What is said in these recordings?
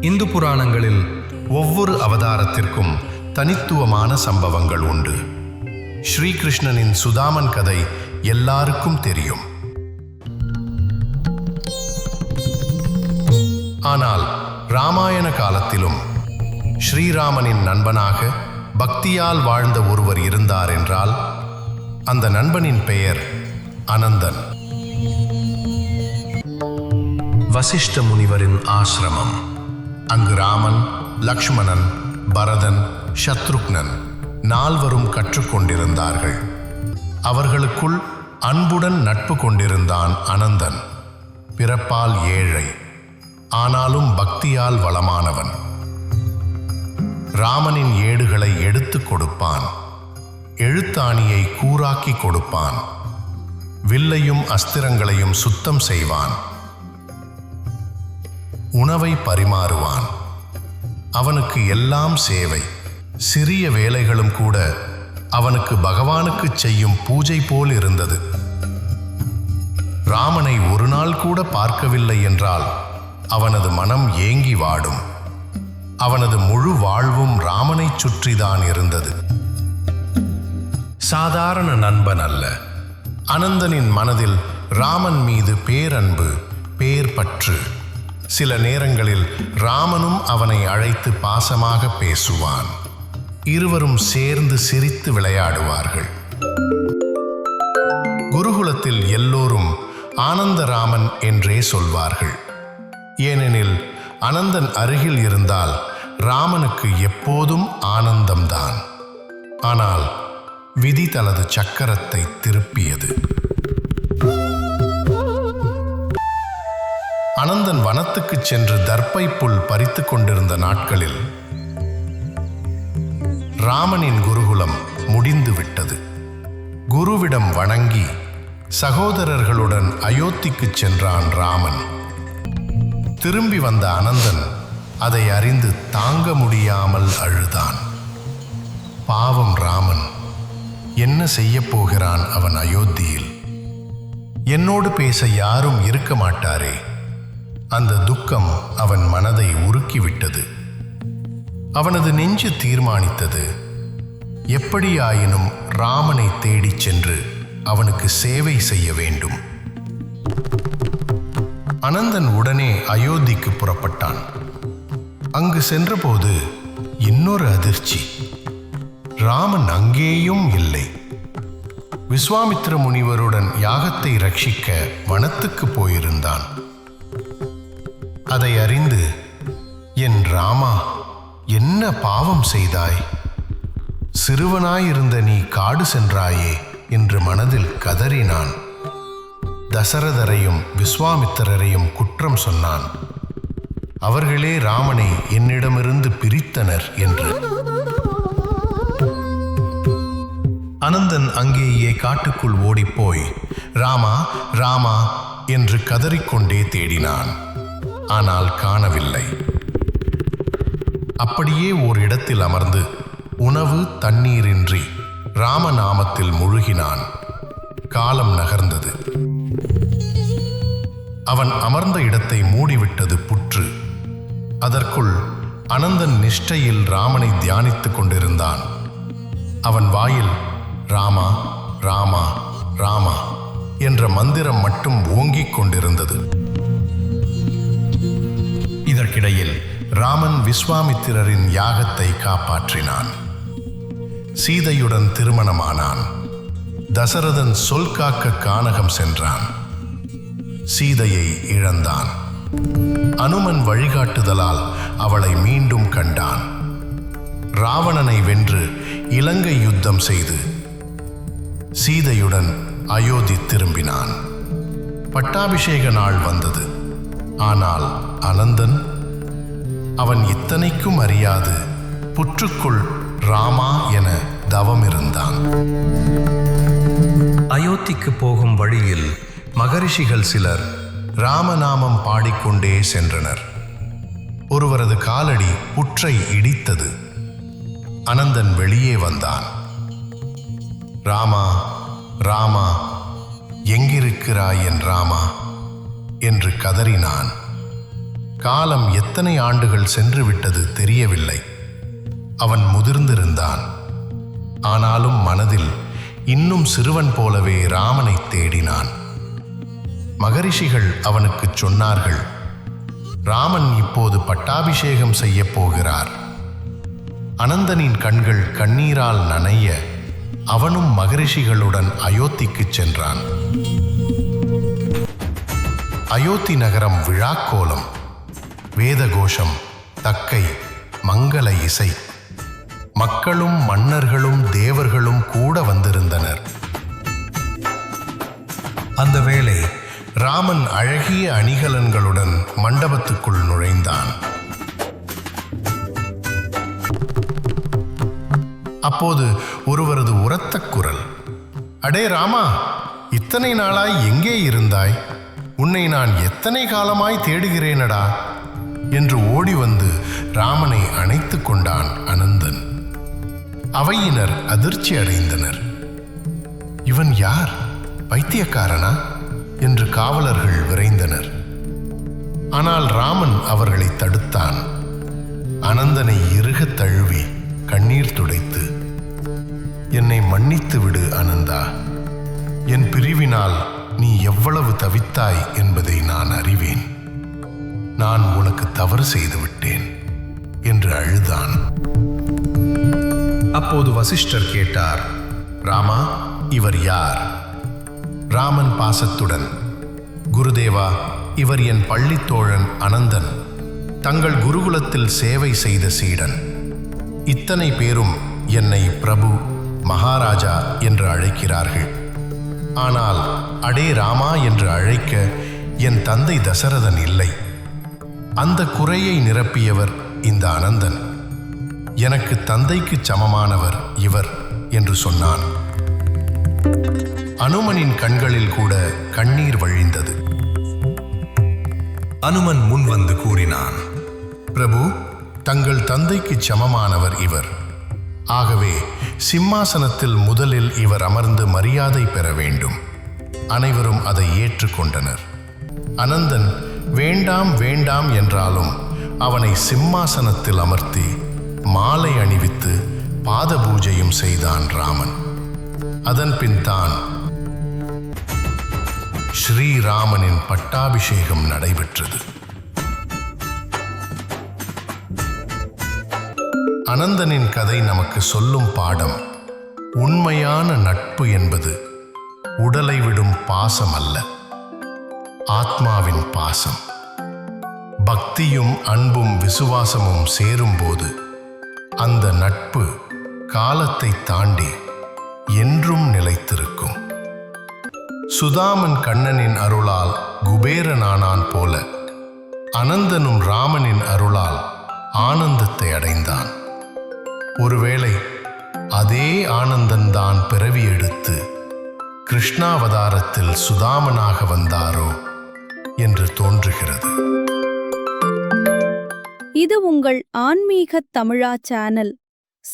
இந்து புராணங்களில் ஒவ்வொரு அவதாரத்திற்கும் தனித்துவமான சம்பவங்கள் உண்டு. ஸ்ரீகிருஷ்ணனின் சுதாமன் கதை எல்லாருக்கும் தெரியும். ஆனால் ராமாயண காலத்திலும் ஸ்ரீராமனின் நண்பனாக பக்தியால் வாழ்ந்த ஒருவர் இருந்தார் என்றால் அந்த நண்பனின் பெயர் அனந்தன். வசிஷ்ட முனிவரின் ஆசிரமம். அங்கு ராமன் லக்ஷ்மணன் பரதன் சத்ருக்னன் நால்வரும் கற்றுக்கொண்டிருந்தார்கள். அவர்களுக்குள் அன்புடன் நட்பு கொண்டிருந்தான் அனந்தன். பிறப்பால் ஏழை ஆனாலும் பக்தியால் வளமானவன். ராமனின் ஏடுகளை எடுத்துக் கொடுப்பான். எழுத்தாணியை கூறாக்கி கொடுப்பான். வில்லையும் அஸ்திரங்களையும் சுத்தம் செய்வான். உணவை பரிமாறுவான். அவனுக்கு எல்லாம் சேவை. சிறிய வேலைகளும் கூட அவனுக்கு பகவானுக்கு செய்யும் பூஜை போல் இருந்தது. ராமனை ஒரு நாள் கூட பார்க்கவில்லை என்றால் அவனது மனம் ஏங்கி வாடும். அவனது முழு வாழ்வும் ராமனைச் சுற்றிதான் இருந்தது. சாதாரண நண்பன் அல்ல. அனந்தனின் மனதில் ராமன் மீது பேரன்பு பேர்பற்று சில நேரங்களில் ராமனும் அவனை அழைத்து பாசமாக பேசுவான். இருவரும் சேர்ந்து சிரித்து விளையாடுவார்கள். குருகுலத்தில் எல்லோரும் ஆனந்தராமன் என்றே சொல்வார்கள். ஏனெனில் அனந்தன் அருகில் இருந்தால் ராமனுக்கு எப்போதும் ஆனந்தம்தான். ஆனால் விதி தனது சக்கரத்தை திருப்பியது. அனந்தன் வனத்துக்குச் சென்று தர்ப்பை புல் பறித்து கொண்டிருந்த நாட்களில் ராமனின் குருகுலம் முடிந்து விட்டது. குருவிடம் வணங்கி சகோதரர்களுடன் அயோத்திக்குச் சென்றான் ராமன். திரும்பி வந்த அனந்தன் அதை அறிந்து தாங்க முடியாமல் அழுதான். பாவம் ராமன் என்ன செய்யப் போகிறான் அவன் அயோத்தியில்? என்னோடு பேச யாரும் இருக்க மாட்டாரே. அந்த துக்கம் அவன் மனதை உருக்கிவிட்டது. அவனது நெஞ்சு தீர்மானித்தது. எப்படியாயினும் ராமனை தேடிச் சென்று அவனுக்கு சேவை செய்ய வேண்டும். அனந்தன் உடனே அயோத்திக்கு புறப்பட்டான். அங்கு சென்றபோது இன்னொரு அதிர்ச்சி. ராமன் அங்கேயும் இல்லை. விஸ்வாமித்திர முனிவருடன் யாகத்தை ரட்சிக்க வனத்துக்கு போயிருந்தான். அதை அறிந்து என் ராமா என்ன பாவம் செய்தாய்? சிறுவனாயிருந்த நீ காடு சென்றாயே என்று மனதில் கதறினான். தசரதரையும் விஸ்வாமித்திரரையும் குற்றம் சொன்னான். அவர்களே ராமனை என்னிடமிருந்து பிரித்தனர் என்று. அனந்தன் அங்கேயே காட்டுக்குள் ஓடிப்போய் ராமா ராமா என்று கதறிக்கொண்டே தேடினான். ஆனால் காணவில்லை. அப்படியே ஓர் இடத்தில் அமர்ந்து உணவு தண்ணீரின்றி ராமநாமத்தில் முழுகினான். காலம் நகர்ந்தது. அவன் அமர்ந்த இடத்தை மூடிவிட்டது புற்று. அதற்குள் அனந்தன் நிஷ்டையில் ராமனை தியானித்துக் கொண்டிருந்தான். அவன் வாயில் ராமா ராமா ராமா என்ற மந்திரம் மட்டும் ஓங்கிக் கொண்டிருந்தது. இதற்கிடையில் ராமன் விஸ்வாமித்திரரின் யாகத்தை காப்பாற்றினான். சீதையுடன் திருமணமானான். தசரதன் சொல் காக்க கானகம் சென்றான். சீதையை இழந்தான். அனுமன் வழிகாட்டுதலால் அவளை மீண்டும் கண்டான். ராவணனை வென்று இலங்கை யுத்தம் செய்து சீதையுடன் அயோத்தி திரும்பினான். பட்டாபிஷேக நாள் வந்தது. ஆனால் அனந்தன் அவன் இத்தனைக்கும் அறியாது. புற்றுக்குள் ராமா என தவம் இருந்தான் அயோத்திக்கு போகும் வழியில் மகரிஷிகள் சிலர் ராமநாமம் பாடிக்கொண்டே சென்றனர். ஒருவரது காலடி புற்றை இடித்தது. அனந்தன் வெளியே வந்தான். ராமா ராமா எங்கிருக்கிறாய் என் ராமா? என்று கதறினான். காலம் எத்தனை ஆண்டுகள் சென்று விட்டது தெரியவில்லை. அவன் முதிர்ந்திருந்தான். ஆனாலும் மனதில் இன்னும் சிறுவன் போலவே ராமனை தேடினான். மகரிஷிகள் அவனுக்குச் சொன்னார்கள் ராமன் இப்போது பட்டாபிஷேகம் செய்யப் போகிறார். அனந்தனின் கண்கள் கண்ணீரால் நனைய அவனும் மகரிஷிகளுடன் அயோத்திக்குச் சென்றான். அயோத்தி நகரம் விழாக்கோலம். வேதகோஷம் தக்கை மங்கள இசை. மக்களும் மன்னர்களும் தேவர்களும் கூட வந்திருந்தனர். அந்த வேளை ராமன் அழகிய அணிகலன்களுடன் மண்டபத்துக்குள் நுழைந்தான். அப்போது ஒருவரது உரத்த குரல் அடே ராமா இத்தனை நாளாய் எங்கே இருந்தாய்? உன்னை நான் எத்தனை காலமாய் தேடுகிறேனடா? என்று ஓடி வந்து ராமனை அணைத்துக் கொண்டான் அனந்தன். அவையினர் அதிர்ச்சி அடைந்தனர். இவன் யார்? பைத்தியக்காரனா? என்று காவலர்கள் விரைந்தனர். ஆனால் ராமன் அவர்களை தடுத்தான். அனந்தனை இறுகத் தழுவி கண்ணீர் துடைத்து என்னை மன்னித்து விடு அனந்தா. என் பிரிவினால் நீ எவ்வளவு தவித்தாய் என்பதை நான் அறிவேன். நான் உனக்கு தவறு செய்து விட்டேன் என்று அழுதான். அப்போது வசிஷ்டர் கேட்டார் ராமா இவர் யார்? ராமன் பாசத்துடன். குருதேவா இவர் என் பள்ளித்தோழன் அனந்தன். தங்கள் குருகுலத்தில் சேவை செய்த சீடன். இத்தனை பேரும் என்னை பிரபு மகாராஜா என்று அழைக்கிறார்கள். ஆனால் அடே ராமா என்று அழைக்க என் தந்தை தசரதன் இல்லை. அந்த குறையை நிரப்பியவர் இந்த அனந்தன். எனக்கு தந்தைக்கு சமமானவர் இவர் என்று சொன்னான். அனுமனின் கண்களில் கூட கண்ணீர் வழிந்தது. அனுமன் முன் வந்து கூறினான் பிரபு தங்கள் தந்தைக்கு சமமானவர் இவர். ஆகவே சிம்மாசனத்தில் முதலில் இவர் அமர்ந்து மரியாதை பெற வேண்டும். அனைவரும் அதை ஏற்றுக்கொண்டனர். அனந்தன் வேண்டாம் வேண்டாம் என்றாலும் அவனை சிம்மாசனத்தில் அமர்த்தி மாலை அணிவித்து பாத பூஜையும் செய்தான் ராமன். அதன்பின் தான் ஸ்ரீராமனின் பட்டாபிஷேகம் நடைபெற்றது. அனந்தனின் கதை நமக்கு சொல்லும் பாடம் உண்மையான நட்பு என்பது உடலை விடும் பாசம் அல்ல ஆத்மாவின் பாசம். பக்தியும் அன்பும் விசுவாசமும் சேரும்போது அந்த நட்பு காலத்தை தாண்டி என்றும் நிலைத்திருக்கும். சுதாமன் கண்ணனின் அருளால் குபேரனானான் போல அனந்தனும் ராமனின் அருளால் ஆனந்தத்தை அடைந்தான். ஒருவேளை அதே ஆனந்தன்தான் பிறவி எடுத்து கிருஷ்ணாவதாரத்தில் சுதாமனாக வந்தாரோ? என்று தோன்றுகிறது. இது உங்கள் ஆன்மீக தமிழா சேனல்.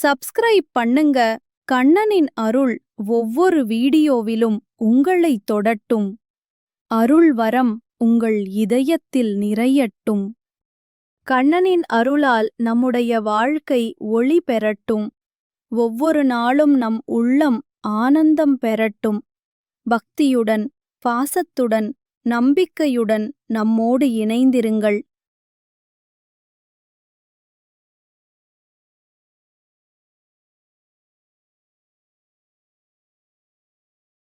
சப்ஸ்கிரைப் பண்ணுங்க. கண்ணனின் அருள் ஒவ்வொரு வீடியோவிலும் உங்களை தொடட்டும். அருள் வரம் உங்கள் இதயத்தில் நிறையட்டும். கண்ணனின் அருளால் நம்முடைய வாழ்க்கை ஒளி பெறட்டும். ஒவ்வொரு நாளும் நம் உள்ளம் ஆனந்தம் பெறட்டும். பக்தியுடன் பாசத்துடன் நம்பிக்கையுடன் நம்மோடு இணைந்திருங்கள்.